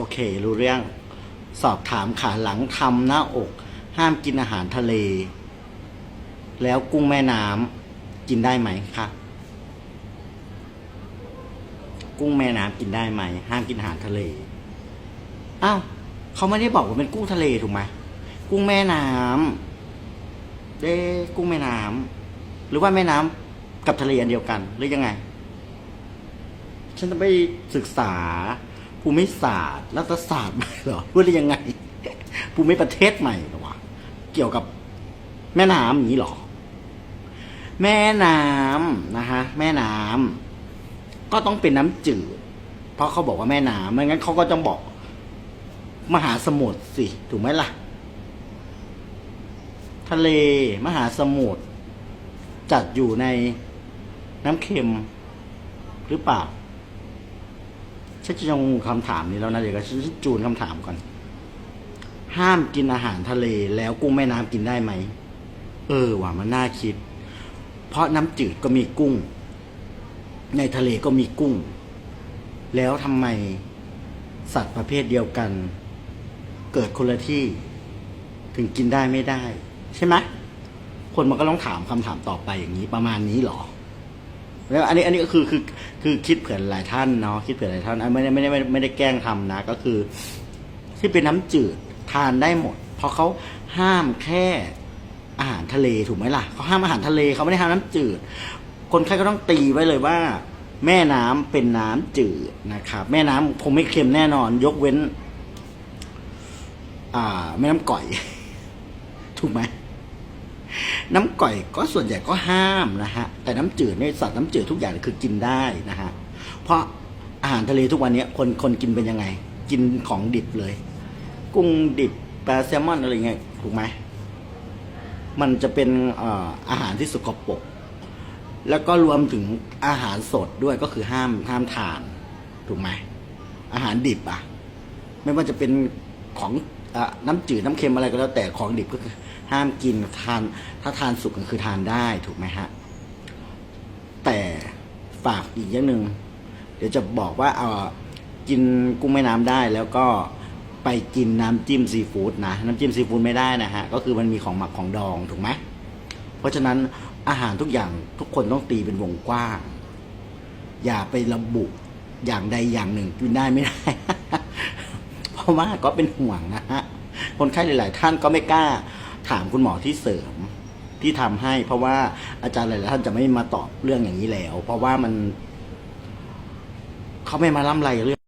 โอเค รู้เรื่อง สอบถามขาหลังทำหน้าอก ห้ามกินอาหารทะเล แล้วกุ้งแม่น้ำกินได้ไหมคะกุ้งแม่น้ำกินได้ไหม ห้ามกินอาหารทะเล อ้าวเขาไม่ได้บอกว่าเป็นกุ้งทะเลถูกไหมกุ้งแม่น้ำเด้กุ้งแม่น้ำหรือว่าแม่น้ำกับทะเลอันเดียวกันหรือยังไง ฉันจะไปศึกษา ภูมิศาสตร์รัฐศาสตร์ใหม่เหรอหรือยังไง ภูมิประเทศใหม่เหรอวะเกี่ยวกับแม่น้ำอย่างนี้เหรอ แม่น้ำนะฮะแม่น้ำก็ต้องเป็นน้ำจืด เพราะเขาบอกว่าแม่น้ำไม่งั้นเขาก็ต้องบอก มหาสมุทรสิถูกไหมล่ะ ทะเลมหาสมุทรจัดอยู่ในน้ำเค็มหรือเปล่า ฉันจะงงคำถามนี้แล้วนะเดี๋ยวก็ฉันจะจูนคำถามก่อน ห้ามกินอาหารทะเลแล้วกุ้งแม่น้ำกินได้ไหม เออว่ะมันน่าคิด เพราะน้ำจืดก็มีกุ้ง ในทะเลก็มีกุ้ง แล้วทำไมสัตว์ประเภทเดียวกัน เกิดคนละที่ ถึงกินได้ไม่ได้ ใช่ไหมคนมันก็ต้องถามคำถามต่อไปอย่างนี้ประมาณนี้หรอ แล้วอันนี้อันนี้ก็คือคือคือคิดเผื่อหลายท่านเนาะคิดเผื่อหลายท่านอันไม่ได้ไม่ได้ไม่ได้แกล้งทำนะ ก็คือ ที่เป็นน้ำจืดทานได้หมด เพราะเขาห้ามแค่อาหารทะเลถูกไหมล่ะเขาห้ามอาหารทะเลเขาไม่ได้ห้ามน้ำจืด คนไข้ก็ต้องตีไว้เลยว่า แม่น้ำเป็นน้ำจืดนะครับ แม่น้ำคงไม่เค็มแน่นอน ยกเว้น อ่า แม่น้ำก่อย ถูกไหม น้ำก่อยก็ส่วนใหญ่ก็ห้ามนะฮะแต่น้ำจืดในยสัตว์น้ำจืดทุกอย่างคือกินได้นะฮะเพราะอาหารทะเลทุกวันนี้คนคนกินเป็นยังไง กินของดิบเลย กุ้งดิบปลาแซลมอนอะไรเงี้ยถูกไหมมันจะเป็นอาหารที่สกปรกแล้วก็รวมถึงอาหารสดด้วยก็คือห้ามห้ามทาน ถูกไหมอาหารดิบอะไม่ว่าจะเป็นของ น้ำจืดน้ำเค็มอะไรก็แล้วแต่ของดิบก็คือ ห้ามกินทาน ถ้าทานสุกก็คือทานได้ถูกไหมฮะ แต่ฝากอีกอย่างหนึ่งเดี๋ยวจะบอกว่าเอากินกุ้งแม่น้ำได้แล้วก็ไปกินน้ำจิ้มซีฟู้ดนะ น้ำจิ้มซีฟู้ดไม่ได้นะฮะ ก็คือมันมีของหมักของดองถูกไหมเพราะฉะนั้นอาหารทุกอย่างทุกคนต้องตีเป็นวงกว้าง อย่าไประบุอย่างใดอย่างหนึ่งกินได้ไม่ได้ ว่าก็เป็นห่วงนะฮะคนไข้หลาย ๆ ท่านก็ไม่กล้าถามคุณหมอที่เสริมที่ทำให้ เพราะว่าอาจารย์หลายๆท่านจะไม่มาตอบเรื่องอย่างนี้แล้ว เพราะว่ามัน เขาไม่มาล่ำไรเรื่อง